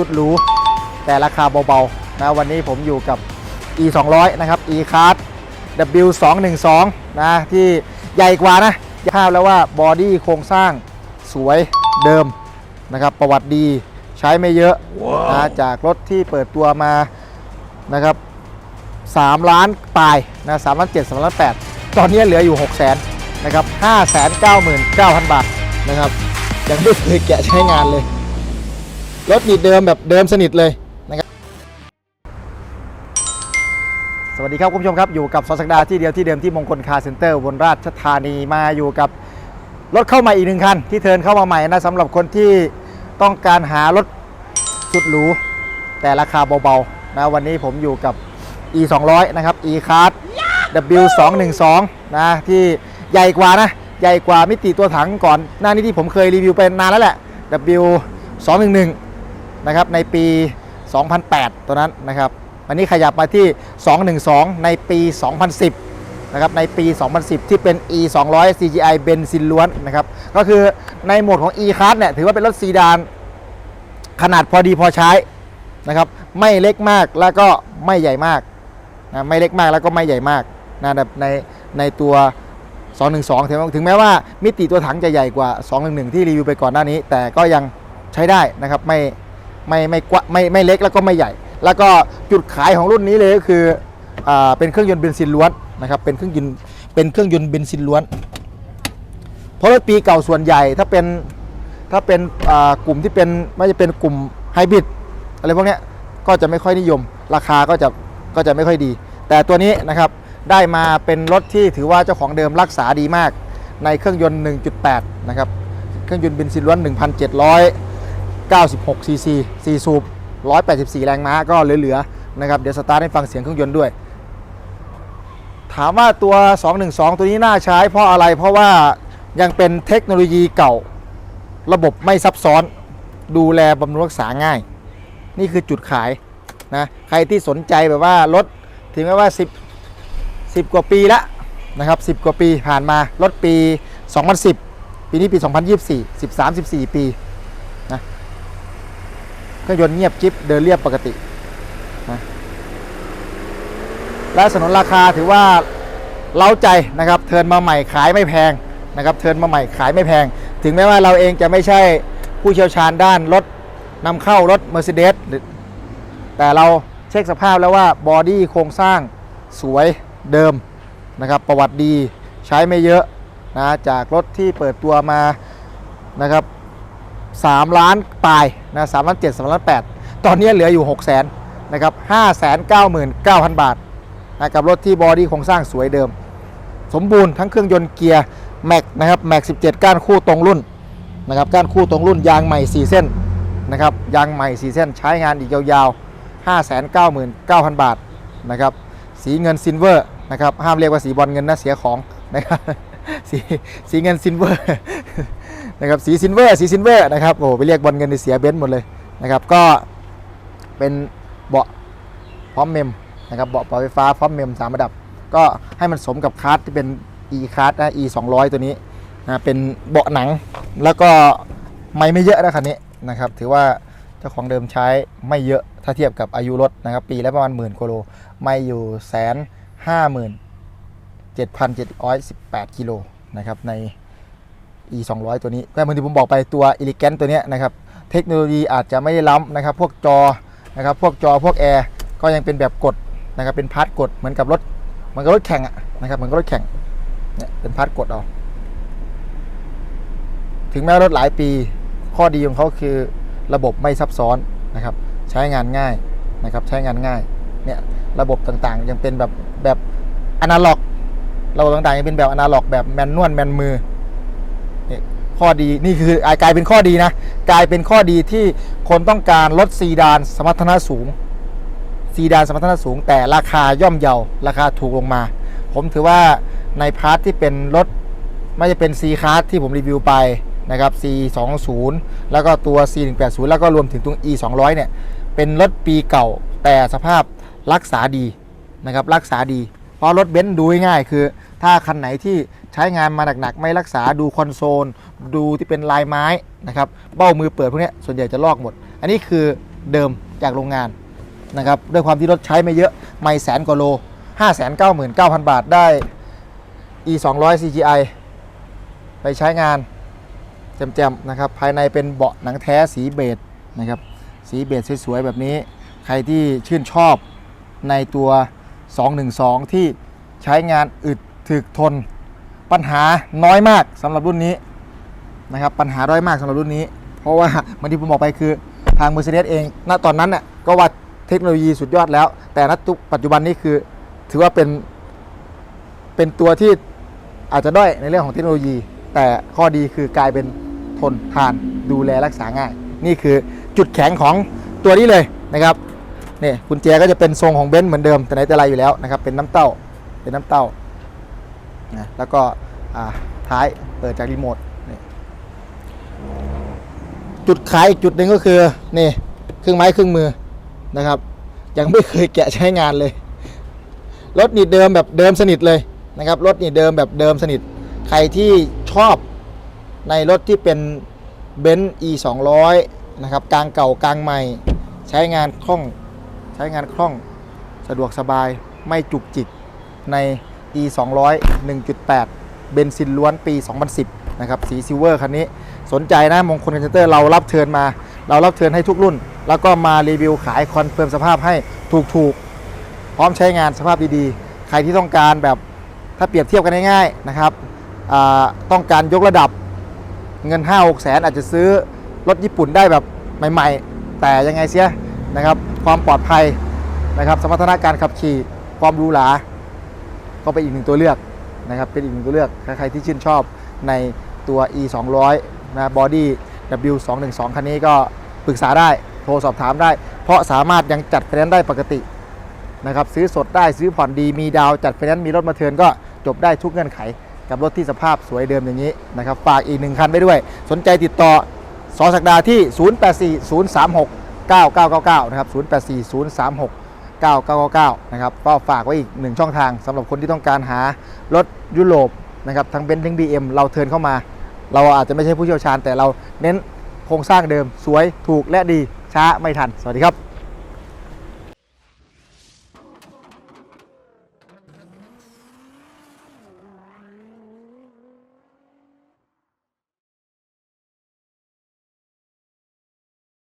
สุดหรูแต่ราคาเบาๆนะวันนี้ผมอยู่กับ e 2 0 0นะครับ e card w 2 1 2นะที่ใหญ่กว่านะภาพแล้วว่าบอดี้โครงสร้างสวยเดิมนะครับประวัติดีใช้ไม่เยอะนะจากรถที่เปิดตัวมานะครับ3ล้านปลายนะ3ล้าน7 3ล้าน8ตอนนี้เหลืออยู่ 6 0 0 0 0นนะครับ5 9 9 0 0 0บาทนะครับยังไม่เคยแกะใช้งานเลย รถนี่เดิมแบบเดิมสนิทเลยนะครับ สวัสดีครับคุณผู้ชมครับ อยู่กับสอสักดาที่เดียวที่เดิมที่มงคลคาร์เซ็นเตอร์บนราชธานีมาอยู่กับรถเข้ามาอีกหนึ่งคัน ที่เทินเข้ามาใหม่นะสำหรับคนที่ต้องการหารถสุดหรูแต่ราคาเบาๆนะวันนี้ผมอยู่กับ e 2 0 0นะครับ e card w 2 1 2นะที่ใหญ่กว่านะ ใหญ่กว่ามิติตัวถังก่อน หน้านี้ที่ผมเคยรีวิวไปนานแล้วแหละ w 2 1 1 นะครับในปี 2008 ตัวนั้นนะครับวันนี้ขยับมาที่ 212 ในปี 2010 นะครับในปี 2010 ที่เป็น e 2 0 0 CGI เบนซินล้วนนะครับก็คือในโหมดของ e card เนี่ยถือว่าเป็นรถซีดาน ขนาดพอดีพอใช้นะครับไม่เล็กมากแล้วก็ไม่ใหญ่มากนะไม่เล็กมากแล้วก็ไม่ใหญ่มากนะแบบในในตัว212ถึงถึงแม้ว่ามิติตัวถังจะใหญ่กว่า 211 ที่รีวิวไปก่อนหน้านี้ แต่ก็ยังใช้ได้นะครับไม่ ไม่ไม่กว้าไม่ไม่เล็กแล้วก็ไม่ใหญ่ แล้วก็จุดขายของรุ่นนี้เลยก็คืออเป็นเครื่องยนต์เบนซินล้วนนะครับเป็นเครื่องยนต์เป็นเครื่องยนต์เบนซินล้วน เพราะรถปีเก่าส่วนใหญ่ถ้าเป็นถ้าเป็นกลุ่มที่เป็นไม่จะเป็นกลุ่มไฮบริดอะไรพวกนี้ก็จะไม่ค่อยนิยม ราคาก็จะก็จะไม่ค่อยดี แต่ตัวนี้นะครับได้มาเป็นรถที่ถือว่าเจ้าของเดิมรักษาดีมาก ในเครื่องยนต์ 1.8 นะครับ เครื่องยนต์เบนซินล้วน 1,700 96 cc 4 สูบ 184 แรงม้าก็เหลือๆนะครับ เดี๋ยวสตาร์ทให้ฟังเสียงเครื่องยนต์ด้วย ถามว่าตัว 212 ตัวนี้น่าใช้เพราะอะไร เพราะว่ายังเป็นเทคโนโลยีเก่า ระบบไม่ซับซ้อน ดูแลบำรุงรักษาง่าย นี่คือจุดขายนะ ใครที่สนใจแบบว่ารถถึงแม้ว่า 10 10 กว่าปีแล้วนะครับ 10 กว่าปีผ่านมา รถปี 2010 ปีนี้ปี 2024 13 14 ปี รื่องยนต์เงียบจิ๊บเดินเรียบปกตินะและสนนราคาถือว่าเล้าใจนะครับเทินมาใหม่ขายไม่แพงนะครับเทินมาใหม่ขายไม่แพง ถึงแม้ว่าเราเองจะไม่ใช่ผู้เชี่ยวชาญด้านรถนำเข้ารถ Mercedes หรือแต่เราเช็คสภาพแล้วว่าบอดี้โครงสร้างสวยเดิมนะครับประวัติดีใช้ไม่เยอะนะจากรถที่เปิดตัวมานะครับ 3 ล้านปลายนะ3ล้าน7 3ล้าน8ตอนนี้เหลืออยู่ 6 0 0 0 0นนะครับ5 9 9 0 0 0บาทนะกับรถที่บอดี้โครงสร้างสวยเดิม สมบูรณ์ทั้งเครื่องยนต์เกียร์แม็กนะครับแม็ก17ก้านคู่ตรงรุ่นนะครับก้านคู่ตรงรุ่นยางใหม่ 4 เส้นนะครับยางใหม่ 4 เส้นใช้งานอีกยาวๆ 599,000 บาทนะครับสีเงินซินเวอร์นะครับห้ามเรียกว่าสีบอลเงินนะเสียของนะครับสีสีเงินซินเวอร์ นะครับสีซินเวอร์สีซินเวอร์นะครับโอ้ไปเรียกบอลเงินในเสียเบนซ์หมดเลยนะครับก็เป็นเบาะพร้อมเมมนะครับเบาะปรับไฟฟ้าพร้อมเมมสามระดับ ก็ให้มันสมกับคาร์ดที่เป็น e คาร์ดนะ e 200 ตัวนี้นะเป็นเบาะหนังแล้วก็ไม่ไม่เยอะนะคันนี้นะครับถือว่าเจ้าของเดิมใช้ไม่เยอะถ้าเทียบกับอายุรถนะครับปีละประมาณหมื่นกิโลไม่อยู่แสนห้าหมื่นเจ็ดพันเจ็ดร้อยสิบแปดกิโลนะครับใน e 200ตัวนี้ก็เหมือนที่ผมบอกไปตัว e l e g a n t ตัวนี้นะครับเทคโนโลยีอาจจะไม่ได้ล้ำนะครับ พวกจอนะครับพวกจอพวกแอร์ก็ยังเป็นแบบกดนะครับเป็นพาร์ทกดเหมือนกับรถเหมือนกับรถแข่งนะครับเหมือนกับรถแข่งเนี่ยเป็นพาร์ทกดเอาถึงแม้รถหลายปี ข้อดีของเขาคือระบบไม่ซับซ้อนนะครับ ใช้งานง่ายนะครับ ใช้งานง่ายเนี่ยระบบต่างๆ ยังเป็นแบบแบบอนาล็อกระบบต่างๆยังเป็นแบบอนาล็อกแบบแมนนวลแมนมือ นี่ข้อดีนี่คือกลายเป็นข้อดีนะ กลายเป็นข้อดีที่คนต้องการรถซีดานสมรรถนะสูงซีดานสมรรถนะสูง แต่ราคาย่อมเยาราคาถูกลงมา ผมถือว่าในพาร์ทที่เป็นรถไม่จะเป็น C คาร์ที่ผมรีวิวไปนะครับ C 2 0แล้วก็ตัว C 1 8 0แล้วก็รวมถึงตัว E 2 0 0เนี่ยเป็นรถปีเก่าแต่สภาพรักษาดีนะครับรักษาดี เพราะรถเบนซ์ดูง่ายคือ ถ้าคันไหนที่ ใช้งานมาหนักๆ ไม่รักษาดูคอนโซล ดูที่เป็นลายไม้นะครับเบ้ามือเปิดพวกนี้ส่วนใหญ่จะลอกหมด อันนี้คือเดิมจากโรงงานนะครับด้วยความที่รถใช้ไม่เยอะไม่แสนกว่าโล 599,000 บาทได้ e 2 0 0 CGI ไปใช้งานแจ่มๆนะครับภายในเป็นเบาะหนังแท้สีเบจนะครับสีเบจสวยๆแบบนี้ ใครที่ชื่นชอบในตัว 212 ที่ใช้งานอึดถึกทน ปัญหาน้อยมากสำหรับรุ่นนี้นะครับปัญหาน้อยมากสำหรับรุ่นนี้ เพราะว่าเหมือนที่ผมบอกไปคือทาง Mercedes เอง ณ ตอนนั้นน่ะก็ว่าเทคโนโลยีสุดยอดแล้ว แต่ณปัจจุบันนี้คือถือว่าเป็นเป็นตัวที่อาจจะด้อยในเรื่องของเทคโนโลยี แต่ข้อดีคือกลายเป็นทนทานดูแลรักษาง่าย นี่คือจุดแข็งของตัวนี้เลยนะครับนี่กุญแจก็จะเป็นทรงของเบนซ์เหมือนเดิมแต่ไหนแต่ไรอยู่แล้วนะครับเป็นน้ำเต้าเป็นน้ำเต้า นะแล้วก็ท้ายเปิดจากรีโมทจุดขายอีกจุดหนึ่งก็คือนี่เครื่องไม้เครื่องมือนะครับ ยังไม่เคยแกะใช้งานเลย รถนี่เดิมแบบเดิมสนิทเลยนะครับรถนี่เดิมแบบเดิมสนิท ใครที่ชอบในรถที่เป็นเบนซ์ e 2 0 0นะครับกลางเก่ากลางใหม่ใช้งานคล่องใช้งานคล่องสะดวกสบายไม่จุกจิกใน e 2 0 0 1.8 เบนซินล้วนปี 2010 นะครับ สีซิลเวอร์คันนี้ สนใจนะมงคลคอนเทนเตอร์เรารับเทิร์นมา เรารับเทิร์นให้ทุกรุ่น แล้วก็มารีวิวขายคอนเฟิร์มสภาพให้ถูกๆ พร้อมใช้งานสภาพดีๆ ใครที่ต้องการแบบถ้าเปรียบเทียบกันง่ายๆนะครับต้องการยกระดับเงิน 5 6แสนอาจจะซื้อรถญี่ปุ่นได้แบบใหม่ ๆ แต่ยังไงเสียนะครับ ความปลอดภัยนะครับ สมรรถนะการขับขี่ ความหรูหรา ก็เป็นอีกหนึ่งตัวเลือกนะครับเป็นอีกหนึ่งตัวเลือกใครที่ชื่นชอบในตัว e 2 0 0นะบอดี้ w 2 1 2คันนี้ก็ปรึกษาได้โทรสอบถามได้ เพราะสามารถยังจัดไฟแนนซ์ได้ปกตินะครับซื้อสดได้ซื้อผ่อนดีมีดาวจัดไฟแนนซ์มีรถมาเทิร์นก็จบได้ทุกเงื่อนไข กับรถที่สภาพสวยเดิมอย่างนี้นะครับฝากอีกหนึ่งคันไปด้วย สนใจติดต่อสอสักดาที่ 0840369999 นะครับ 9999นะครับก็ฝากไว้อีกหนึ่งช่องทางสำหรับคนที่ต้องการหารถยุโรปนะครับทั้งเบนซ์ทั้ง BM เราเทินเข้ามา เราอาจจะไม่ใช่ผู้เชี่ยวชาญ แต่เราเน้นโครงสร้างเดิมสวยถูกและดีช้าไม่ทัน สวัสดีครับ